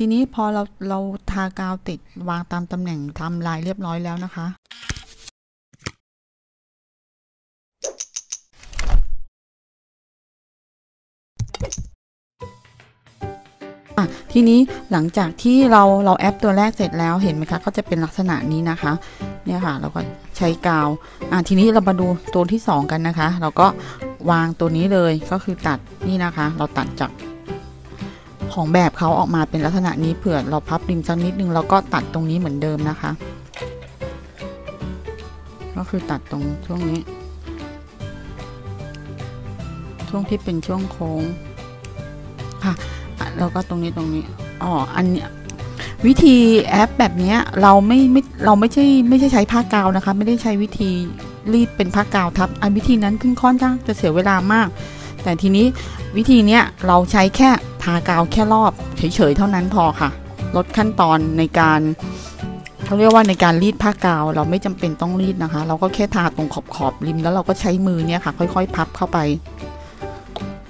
ทีนี้พอเราเราทากาวติดวางตามตำแหน่งทำลายเรียบร้อยแล้วนะคะอะทีนี้หลังจากที่เราเราแอปตัวแรกเสร็จแล้วเห็นไหมคะก็จะเป็นลักษณะนี้นะคะเนี่ยค่ะเราก็ใช้กาวอะทีนี้เรามาดูตัวที่ 2 กันนะคะ เราก็วางตัวนี้เลยก็คือตัดนี่นะคะ เราตัดจาก ของแบบเขาออกมาเป็นลักษณะนี้เผื่อเราพับริมสักนิดนึงเราก็ตัดตรงนี้เหมือนเดิมนะคะ ก็คือตัดตรงช่วงนี้ ช่วงที่เป็นช่วงโค้งค่ะแล้วก็ตรงนี้ตรงนี้อ๋ออันเนี้ยวิธีแอปแบบเนี้ยเราไม่ไม่เราไม่ใช่ไม่ใช่ใช้ผ้ากาวนะคะ ไม่ได้ใช้วิธีรีดเป็นผ้ากาวทับ อันวิธีนั้นขึ้นค่อนข้างจะเสียเวลามาก แต่ทีนี้วิธีเนี้ยเราใช้แค่ากาวแค่รอบเฉยๆเท่านั้นพอค่ะ ลดขั้นตอนในการเขาเรียกว่าในการรีดผ้ากาวเราไม่จำเป็นต้องรีดนะคะ เราก็แค่ทาตรงขอบขอบริมแล้วเราก็ใช้มือเนี่ยค่ะ ค่อยๆ พับเข้าไป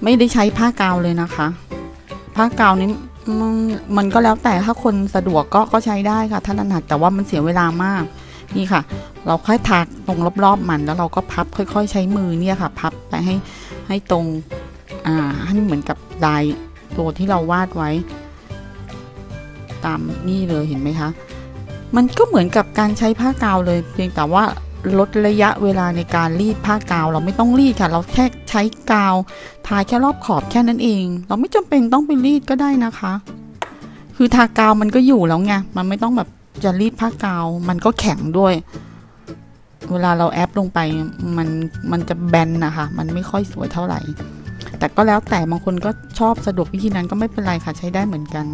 ไม่ได้ใช้ผ้ากาวเลยนะคะ ผ้ากาวนี้มันมันก็แล้วแต่ถ้าคนสะดวกก็ก็ใช้ได้ค่ะถ้าถนัดแต่ว่ามันเสียเวลามากนี่ค่ะ เราค่อยทาตรงรอบๆมันแล้วเราก็พับค่อย ๆ ใช้มือเนี่ยค่ะ พับไปให้ให้ตรงอ่าให้เหมือนกับลาย ตัวที่เราวาดไว้ ตามนี่เลยเห็นไหมคะ มันก็เหมือนกับการใช้ผ้ากาวเลย เพียงแต่ว่าลดระยะเวลาในการรีดผ้ากาว เราไม่ต้องรีดค่ะ เราแค่ใช้กาว ทาแค่รอบขอบแค่นั้นเอง เราไม่จำเป็นต้องไปรีดก็ได้นะคะ คือทากาวมันก็อยู่แล้วไงมันไม่ต้องแบบจะรีดผ้ากาว มันก็แข็งด้วย เวลาเราแอปลงไปมันมันจะแบนนะคะ มันไม่ค่อยสวยเท่าไหร่ แต่ก็แล้วแต่บางคนก็ชอบสะดวกวิธีนั้นก็ไม่เป็นไรค่ะใช้ได้เหมือนกัน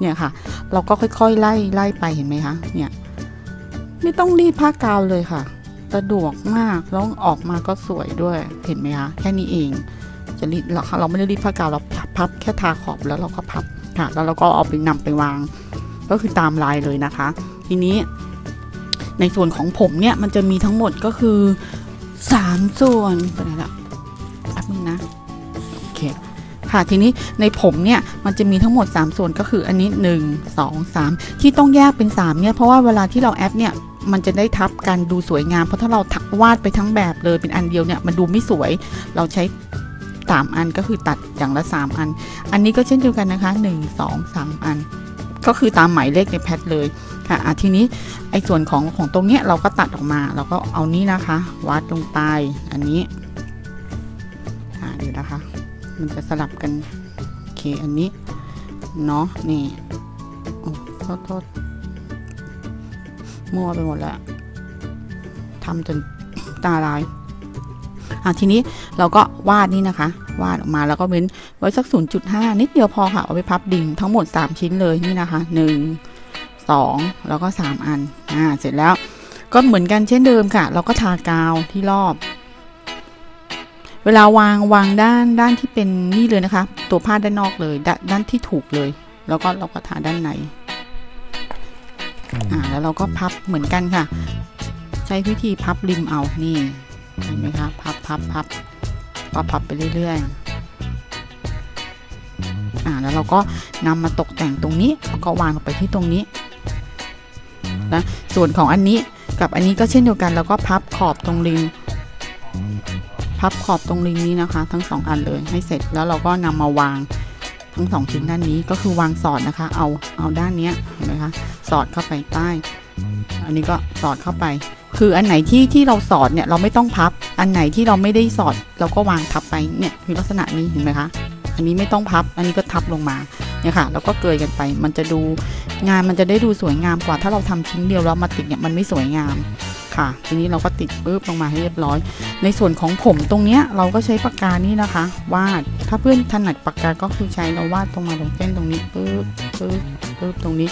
เนี่ยค่ะ เราก็ค่อยๆไล่ไล่ไปเห็นไหมคะเนี่ยไม่ต้องรีดผ้ากาวเลยค่ะ สะดวกมากแล้วออกมาก็สวยด้วยเห็นไหมคะแค่นี้เอง จะรีดเราเราไม่ได้รีดผ้ากาวเราพับแค่ทาขอบแล้วเราก็พับค่ะ แล้วเราก็เอาไปนำไปวาง ก็คือตามลายเลยนะคะ ทีนี้ ในส่วนของผมเนี่ยมันจะมีทั้งหมดก็คือสามส่วนไปไหนละแป๊บนึงนะ ค่ะทีนี้ในผมเนี่ยมันจะมีทั้งหมด 3 ส่วนก็คืออันนี้ 1 2 3 ที่ต้องแยกเป็น3เนี่ยเพราะว่าเวลาที่เราแอปเนี่ยมันจะได้ทับกันดูสวยงาม เพราะถ้าเราถักวาดไปทั้งแบบเลยเป็นอันเดียวเนี่ยมันดูไม่สวยเราใช้ 3 อันก็คือตัดอย่างละ 3 อัน อันนี้ก็เช่นเดียวกันนะคะ 1 2 3 อัน ก็คือตามหมายเลขในแพทเลยค่ะทีนี้ไอ้ส่วนของของตรงเนี้ยเราก็ตัดออกมาเราก็เอานี้นะคะวาดลงไปอันนี้อ่าเดี๋ยวนะคะ มันจะสลับกันโอเคอันนี้เนาะนี่โอ้โทษโทษมั่วไปหมดแล้วทำจนตาลายอะทีนี้เราก็วาดนี่นะคะ วาดออกมาแล้วก็เว้นไว้สัก 0.5 นิดเดียวพอค่ะ เอาไปพับดิ่งทั้งหมด 3 ชิ้นเลยนี่นะคะ 1 2 แล้วก็ 3 อันอ่าเสร็จแล้วก็เหมือนกันเช่นเดิมค่ะ เราก็ทากาวที่รอบ เวลาวางวางด้านด้านที่เป็นนี่เลยนะคะ ตัวผ้าด้านนอกเลยดด้านที่ถูกเลย แล้วก็เราก็ทาด้านในอ่าแล้วเราก็พับเหมือนกันค่ะ ใช้วิธีพับริมเอานี่เห็นไหมคะพับพับพับก็พับไปเรื่อยๆอ่าแล้วเราก็นำมาตกแต่งตรงนี้แล้วก็วางลงไปที่ตรงนี้นะส่วนของอันนี้กับอันนี้ก็เช่นเดียวกัน แล้วก็พับขอบตรงริม พับขอบตรงริมนี้นะคะ ทั้งสองอันเลยให้เสร็จแล้วเราก็นำมาวางทั้งสองชิ้นด้านนี้ก็คือวางสอดนะคะ เอาเอาด้านนี้เห็นไหมคะสอดเข้าไปใต้ อันนี้ก็สอดเข้าไป คืออันไหนที่ที่เราสอดเนี่ยเราไม่ต้องพับ อันไหนที่เราไม่ได้สอด เราก็วางทับไปเนี่ยคือลักษณะนี้เห็นไหมคะอันนี้ไม่ต้องพับ อันนี้ก็ทับลงมาเนี่ยค่ะแล้วก็เกยกันไป มันจะดูงานมันจะได้ดูสวยงามกว่า ถ้าเราทำชิ้นเดียวแล้วมาติดเนี่ยมันไม่สวยงาม ค่ะ ทีนี้เราก็ติดปึ๊บลงมาให้เรียบร้อย ในส่วนของผมตรงเนี้ยเราก็ใช้ปากกานี่นะคะ วาด ถ้าเพื่อนถนัดปากกาก็คือใช้เราวาดตรงมาตรงเส้นตรงนี้ปึ๊บปึ๊บปึ๊บตรงนี้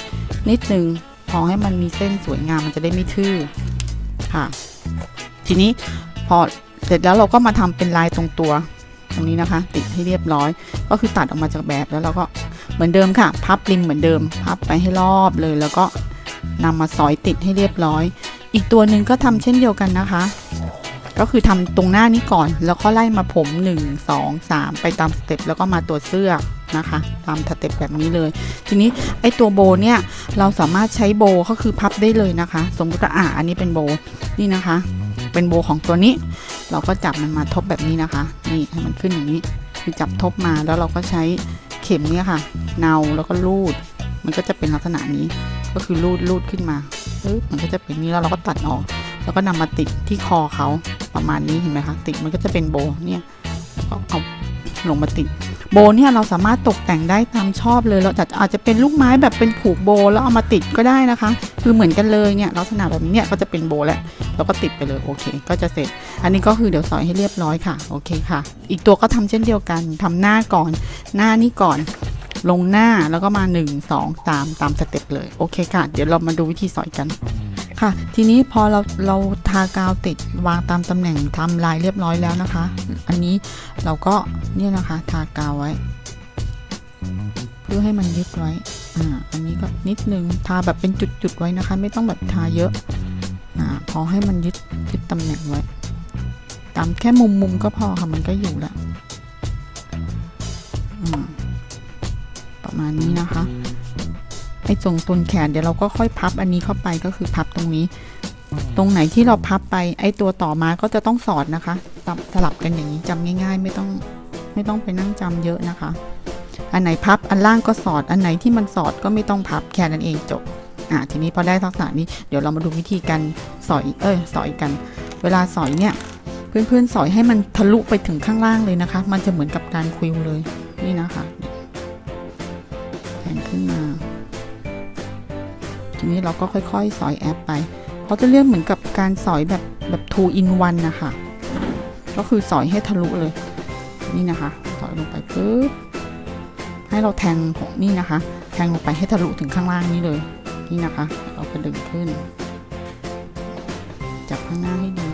นิดนึงพอให้มันมีเส้นสวยงามมันจะได้ไม่ทื่อค่ะ ทีนี้พอเสร็จแล้วเราก็มาทำเป็นลายตรงตัวตรงนี้นะคะ ติดให้เรียบร้อย ก็คือตัดออกมาจากแบบแล้วเราก็เหมือนเดิมค่ะ พับริมเหมือนเดิม พับไปให้รอบเลยแล้วก็นำมาสอยติดให้เรียบร้อย อีกตัวหนึ่งก็ทำเช่นเดียวกันนะคะ ก็คือทำตรงหน้านี้ก่อน แล้วก็ไล่มาผม 1 2 3 ไปตามสเต็ปแล้วก็มาตัวเสื้อนะคะ ตามสเต็ปแบบนี้เลย ทีนี้ไอตัวโบเนี่ยเราสามารถใช้โบก็คือพับได้เลยนะคะ สมมติว่าอ่าอันนี้เป็นโบนี่นะคะ เป็นโบของตัวนี้ เราก็จับมันมาทบแบบนี้นะคะ นี่ให้มันขึ้นอย่างนี้ คือจับทบมาแล้วเราก็ใช้เข็มเนี่ยค่ะ เนาแล้วก็ลูด มันก็จะเป็นลักษณะนี้ก็คือลูดลูดขึ้นมาปึ๊บมันก็จะเป็นนี้แล้วเราก็ตัดออก แล้วก็นำมาติดที่คอเขาประมาณนี้เห็นไหมคะติดมันก็จะเป็นโบเนี่ยก็เอาลงมาติดโบเนี่ยเราสามารถตกแต่งได้ตามชอบเลยเราจะอาจจะเป็นลูกไม้แบบเป็นผูกโบแล้วเอามาติดก็ได้นะคะ คือเหมือนกันเลยเนี่ยลักษณะแบบนี้เนี่ยก็จะเป็นโบแล้วเราก็ติดไปเลยโอเค ก็จะเสร็จ อันนี้ก็คือเดี๋ยวสอยให้เรียบร้อยค่ะโอเคค่ะ อีกตัวก็ทำเช่นเดียวกันทำหน้าก่อนหน้านี่ก่อน ลงหน้าแล้วก็มา 1 2 3 ตามสเต็ปเลย โอเคค่ะ เดี๋ยวเรามาดูวิธีสอยกัน ค่ะ ทีนี้พอเราเราทากาวติดวางตามตำแหน่งทำลายเรียบร้อยแล้วนะคะ อันนี้เราก็เนี่ยนะคะทากาวไว้ เพื่อให้มันยึดไว้อ่าอันนี้ก็นิดนึงทาแบบเป็นจุดๆไว้นะคะ ไม่ต้องแบบทาเยอะอ่าพอให้มันยึดยึดตำแหน่งไว้ ตามแค่มุมมุมๆก็พอค่ะมันก็อยู่แล้วอืมประ มาณนี้นะคะไอ้ตรงต้นแขนเดี๋ยวเราก็ค่อยพับอันนี้เข้าไปก็คือพับตรงนี้ ตรงไหนที่เราพับไปไอ้ตัวต่อมาก็จะต้องสอดนะคะตับสลับกันอย่างนี้จำง่าย ๆ ไม่ต้องไม่ต้องไปนั่งจำเยอะนะคะ อันไหนพับอันล่างก็สอดอันไหนที่มันสอดก็ไม่ต้องพับแค่นั้นเองจบอะทีนี้พอได้ลักษณะนี้เดี๋ยวเรามาดูวิธีการสอยเอ้ยสอยกัน เวลาสอยเนี่ยเพื่อนๆสอยให้มันทะลุไปถึงข้างล่างเลยนะคะ มันจะเหมือนกับการควิวเลยนี่นะคะ แทงขึ้นมา ทีนี้เราก็ค่อยๆ สอยแอปไปเขาจะเรียกเหมือนกับการสอยแบบแบบ two in one นะคะ ก็คือสอยให้ทะลุเลย นี่นะคะ สอยลงไปปึ๊บ ให้เราแทงนี่นะคะ แทงลงไปให้ทะลุถึงข้างล่างนี้เลย นี่นะคะ เราก็ดึงขึ้น จับข้างหน้าให้ดี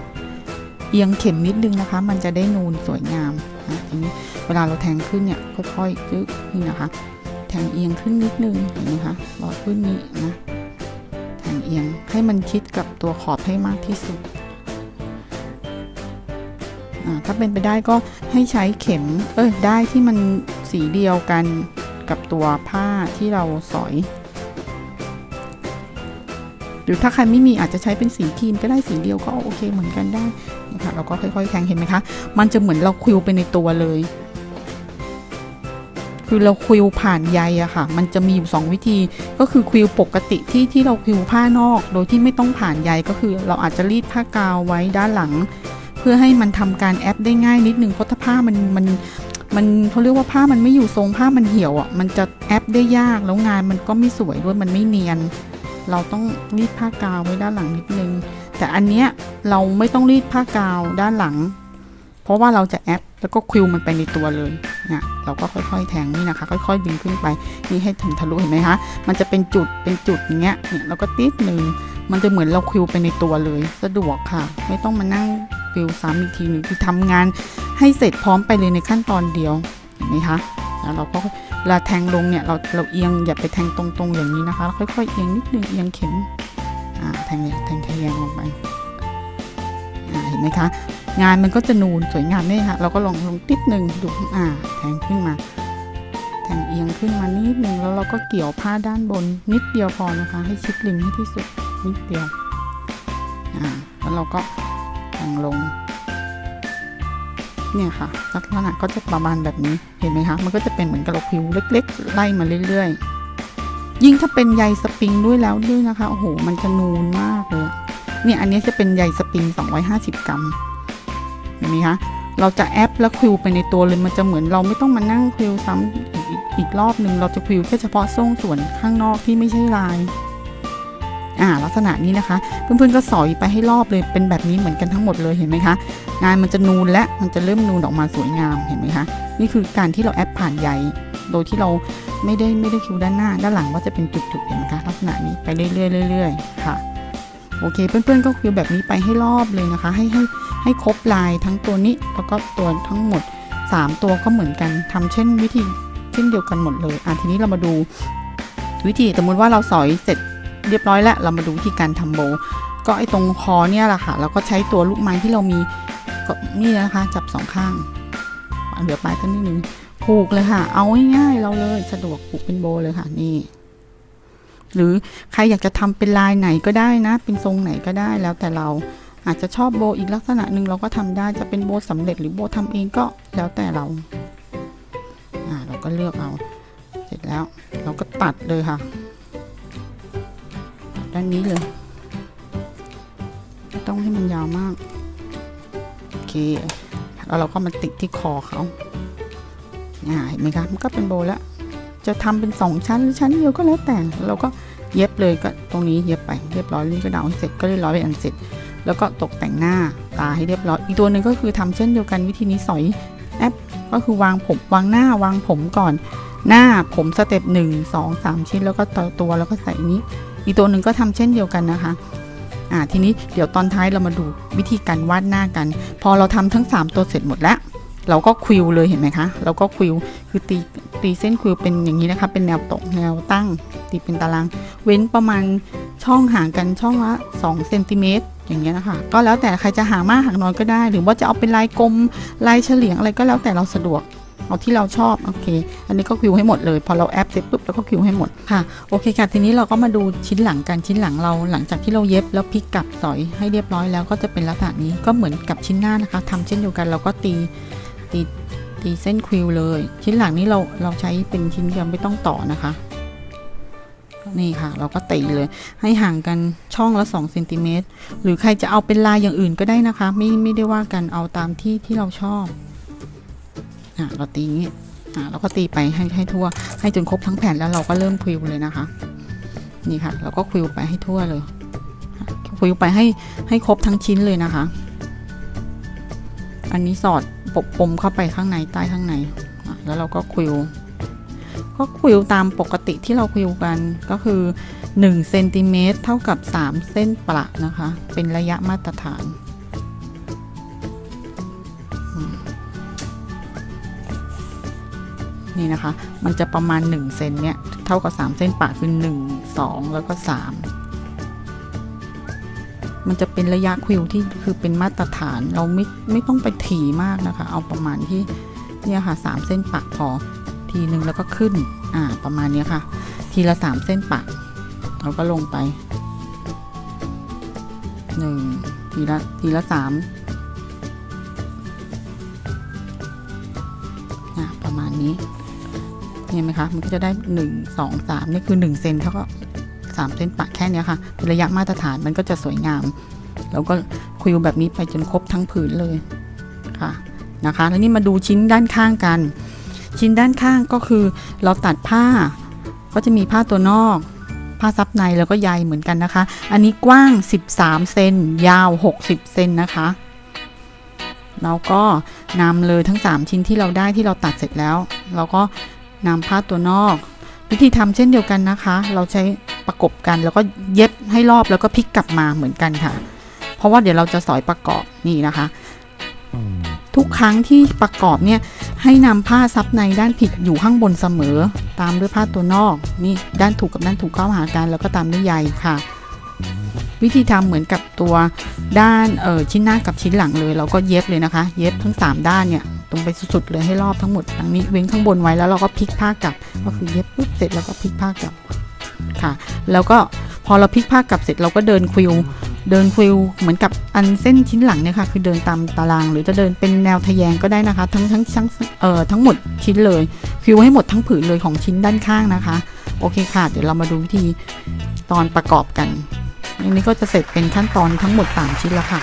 เอียงเข็มนิดนึงนะคะ มันจะได้นูนสวยงามนะทีนี้เวลาเราแทงขึ้นเนี่ย ค่อยๆจึ๊กนี่นะคะ แทงเอียงขึ้นนิดนึงเห็นไหมคะรอยขึ้นนี้นะแทงเอียงให้มันชิดกับตัวขอบให้มากที่สุดถ้าเป็นไปได้ก็ให้ใช้เข็มเอ้ยได้ที่มันสีเดียวกันกับตัวผ้าที่เราสอย หรือถ้าใครไม่มีอาจจะใช้เป็นสีครีมก็ได้สีเดียวก็โอเคเหมือนกันได้นะคะเราก็ค่อยๆแทงเห็นไหมคะ มันจะเหมือนเราคิวไปในตัวเลย คือเราคิวผ่านใยอะค่ะ มันจะมีอยู่2วิธี ก็คือคิวปกติที่ที่เราคิวผ้านอก โดยที่ไม่ต้องผ่านใยก็คือ เราอาจจะรีดผ้ากาวไว้ด้านหลัง เพื่อให้มันทำการแอปได้ง่ายนิดนึงเพราะถ้าผ้ามันมันมันเขาเรียกว่าผ้ามันไม่อยู่ทรงผ้ามันเหี่ยวอะมันจะแอปได้ยากแล้วงานมันก็ไม่สวยด้วยมันไม่เนียน เราต้องรีดผ้ากาวไว้ด้านหลังนิดนึง แต่อันเนี้ยเราไม่ต้องรีดผ้ากาวด้านหลัง เพราะว่าเราจะแอปแล้วก็คิวมันไปในตัวเลย เนี่ยเราก็ค่อยๆแทงนี่นะคะ ค่อย ๆ ดึงขึ้นไปนี่ให้ถึงทะลุเห็นไหมคะมันจะเป็นจุดเป็นจุดอย่างเงี้ยเนี่ยเราก็ติดหนึ่งมันจะเหมือนเราคิวไปในตัวเลย สะดวกค่ะ ไม่ต้องมานั่งควิวซ้ำอีกทีหนึ่งคือทำงานให้เสร็จพร้อมไปเลยในขั้นตอนเดียวเห็นไหมคะแล้วเราก็เวลาแทงลงเนี่ยเราเราเอียงอย่าไปแทงตรงๆอย่างนี้นะคะ ค่อยๆเอียงนิดนึงเอียงเข็มอ่าแทงเนี่ยแทงแทงลงไปอ่าเห็นไหมคะ งานมันก็จะนูนสวยงามนี่ค่ะ เราก็ลองลงติดหนึ่งดูอ่าแทงขึ้นมา แทงเอียงขึ้นมานิดนึงแล้วเราก็เกี่ยวผ้าด้านบนนิดเดียวพอนะคะ ให้ชิดริมให้ที่สุดนิดเดียวอ่าแล้วเราก็แทงลง เนี่ยค่ะลักษณะก็จะประมาณแบบนี้เห็นไหมคะมันก็จะเป็นเหมือนกระโหลกผิวเล็ก ๆ ไล่มาเรื่อยๆ ยิ่งถ้าเป็นใยสปริงด้วยแล้วด้วยนะคะโอ้โหมันจะนูนมากเลยเนี่ยอันนี้จะเป็นใยสปริง 250 กรัม ห็นไหมคะเราจะแอปแล้วควิวไปในตัวเลยมันจะเหมือนเราไม่ต้องมานั่งคิวซ้ำอีกอีกอีกรอบหนึ่งเราจะคิวแค่เฉพาะทรงส่วนข้างนอกที่ไม่ใช่ลายอ่าลักษณะนี้นะคะ เพื่อนๆก็สอยไปให้รอบเลยเป็นแบบนี้เหมือนกันทั้งหมดเลยเห็นไหมคะงานมันจะนูนและมันจะเริ่มนูนออกมาสวยงามเห็นไหมคะนี่คือการที่เราแอปผ่านใยโดยที่เราไม่ได้ไม่ได้คิวด้านหน้า ด้านหลังก็จะเป็นจุดๆเห็นไหมคะลักษณะนี้ไปเรื่อยๆเรื่อยๆค่ะ โอเค เพื่อนๆก็คิวแบบนี้ไปให้รอบเลยนะคะ ให้ให้ให้ครบลายทั้งตัวนี้แล้วก็ตัวทั้งหมด 3 ตัวก็เหมือนกันทำเช่นวิธีเช่นเดียวกันหมดเลยอะทีนี้เรามาดูวิธีสมมติว่าเราสอยเสร็จเรียบร้อยแล้วเรามาดูวิธีการทำโบ ก็ไอ้ตรงคอเนี่ยแหละค่ะเราก็ใช้ตัวลูกไม้ที่เรามีก็นี่นะคะ จับสองข้างเหลือปลายก็นิดนึงผูกเลยค่ะ เอาง่ายๆเราเลยสะดวกผูกเป็นโบเลยค่ะนี่ หรือใครอยากจะทำเป็นลายไหนก็ได้นะ เป็นทรงไหนก็ได้แล้วแต่เราอาจจะชอบโบอีกลักษณะหนึ่งเราก็ทำได้จะเป็นโบสำเร็จหรือโบทำเองก็แล้วแต่เราอ่าเราก็เลือกเอา เสร็จแล้วเราก็ตัดเลยค่ะด้านนี้เลยต้องให้มันยาวมากโอเคแล้วเราก็มาติดที่คอเขาอ่าเห็นไหมคะมันก็เป็นโบแล้ว จะทำเป็นสองชั้นหรือชั้นเดียวก็แล้วแต่เราก็ เย็บเลยก็ตรงนี้เย็บไปเรียบร้อยนี่ก็ดาวให้เสร็จก็เรียบร้อยเป็นอันเสร็จ แล้วก็ตกแต่งหน้าตาให้เรียบร้อย อีกตัวหนึ่งก็คือทำเช่นเดียวกันวิธีนี้สอยแอปก็คือวางผมวางหน้าวางผมก่อน หน้าผมสเต็ปหนึ่งสองสามชิ้นแล้วก็ต่อตัวแล้วก็ใส่นี้ อีกตัวหนึ่งก็ทำเช่นเดียวกันนะคะอ่าทีนี้เดี๋ยวตอนท้ายเรามาดูวิธีการวาดหน้ากัน พอเราทำทั้ง 3 ตัวเสร็จหมดแล้ว เราก็ควิวเลยเห็นไหมคะเราก็ควิวคือตีตีเส้นควิวเป็นอย่างนี้นะคะ เป็นแนวตกแนวตั้ง ตีเป็นตาราง เว้นประมาณช่องห่างกันช่องละ2เซนติเมตรอย่างเงี้ยนะคะ ก็แล้วแต่ใครจะหามากหางน้อยก็ได้ หรือว่าจะเอาเป็นลายกลมลายเฉลียงอะไรก็แล้วแต่เราสะดวกเอาที่เราชอบโอเค อันนี้ก็คิวให้หมดเลย พอเราแอปเสร็จปุ๊บเราก็คิวให้หมดค่ะโอเคค่ะทีนี้เราก็มาดูชิ้นหลังกันชิ้นหลังเราหลังจากที่เราเย็บแล้วพลิกกลับสอยให้เรียบร้อยแล้วก็จะเป็นลักษณะนี้ก็เหมือนกับชิ้นหน้านะคะทำเช่นเดียวกันเราก็ตี ตีตีเส้นคิวเลย ชิ้นหลังนี้เราเราใช้เป็นชิ้นเดียวไม่ต้องต่อนะคะ นี่ค่ะ เราก็ตีเลย ให้ห่างกันช่องละ2เซนติเมตรหรือใครจะเอาเป็นลายอย่างอื่นก็ได้นะคะ ไม่ไม่ได้ว่ากันเอาตามที่ที่เราชอบอะเราตีงนี้อะเราก็ตีไปให้ให้ทั่ว ให้จนครบทั้งแผ่นแล้วเราก็เริ่มควิวเลยนะคะ นี่ค่ะ เราก็ควิวไปให้ทั่วเลยควิวไปให้ให้ครบทั้งชิ้นเลยนะคะ อันนี้สอด ปบปมเข้าไปข้างในใต้ข้างใน แล้วเราก็ควิวก็ควิวตามปกติที่เราควิวกันก็คือ1เซนติเมตรเท่ากับ 3 เส้นประนะคะ เป็นระยะมาตรฐาน นี่นะคะ มันจะประมาณ1เซนเนี่ย เท่ากับ 3 เส้นปะคือ 1 2 แล้วก็ 3 มันจะเป็นระยะควิวที่คือเป็นมาตรฐาน เราไม่ไม่ต้องไปถี่มากนะคะ เอาประมาณที่เนี่ยค่ะ3เส้นปะพอทีหนึ่งแล้วก็ขึ้นอ่าประมาณนี้ค่ะ ทีละ3เส้นปะเราก็ลงไป1ทีละทีละ3อ่ประมาณนี้เห็นไหมคะ มันก็จะได้1 2 3นี่คือ1เซนเท่ากับ 3 เส้นปะแค่นี้ค่ะเป็นระยะมาตรฐานมันก็จะสวยงาม แล้วก็คุยแบบนี้ไปจนครบทั้งผืนเลยค่ะนะคะ แล้วนี่มาดูชิ้นด้านข้างกัน ชิ้นด้านข้างก็คือเราตัดผ้า ก็จะมีผ้าตัวนอก ผ้าซับในแล้วก็ใยเหมือนกันนะคะ อันนี้กว้าง 13 เซนยาว 60 เซนนะคะเราก็นำเลยทั้ง 3 ชิ้นที่เราได้ที่เราตัดเสร็จแล้ว เราก็นำผ้าตัวนอก วิธีทำเช่นเดียวกันนะคะ เราใช้ ประกบกัน แล้วก็เย็บให้รอบแล้วก็พลิกกลับมาเหมือนกันค่ะ เพราะว่าเดี๋ยวเราจะสอยประกอบนี่นะคะทุกครั้งที่ประกอบเนี่ยให้นำผ้าซับในด้านผิดอยู่ข้างบนเสมอ ตามด้วยผ้าตัวนอกนี่ด้านถูกกับด้านถูกเข้าหากัน แล้วก็ตามด้วยใยค่ะ วิธีทำเหมือนกับตัวด้านเออชิ้นหน้ากับชิ้นหลังเลย เราก็เย็บเลยนะคะ เย็บทั้ง 3 ด้านเนี่ยตรงไปสุดๆเลยให้รอบทั้งหมดทั้งนี้เว้นข้างบนไว้แล้วเราก็พลิกผ้ากลับก็คือเย็บปุ๊บเสร็จแล้วก็พลิกผ้ากลับ ค่ะ แล้วก็พอเราพลิกผ้ากลับเสร็จเราก็เดินควิว เดินควิวเหมือนกับอันเส้นชิ้นหลังเนี่ยค่ะคือเดินตามตาราง หรือจะเดินเป็นแนวทะแยงก็ได้นะคะ ทั้งทั้งทั้งเอ่อทั้งหมดชิ้นเลยควิวให้หมดทั้งผืนเลยของชิ้นด้านข้างนะคะ โอเคค่ะ เดี๋ยวเรามาดูวิธีตอนประกอบกันอันนี้ก็จะเสร็จเป็นขั้นตอนทั้งหมด 3 ชิ้นแล้วค่ะ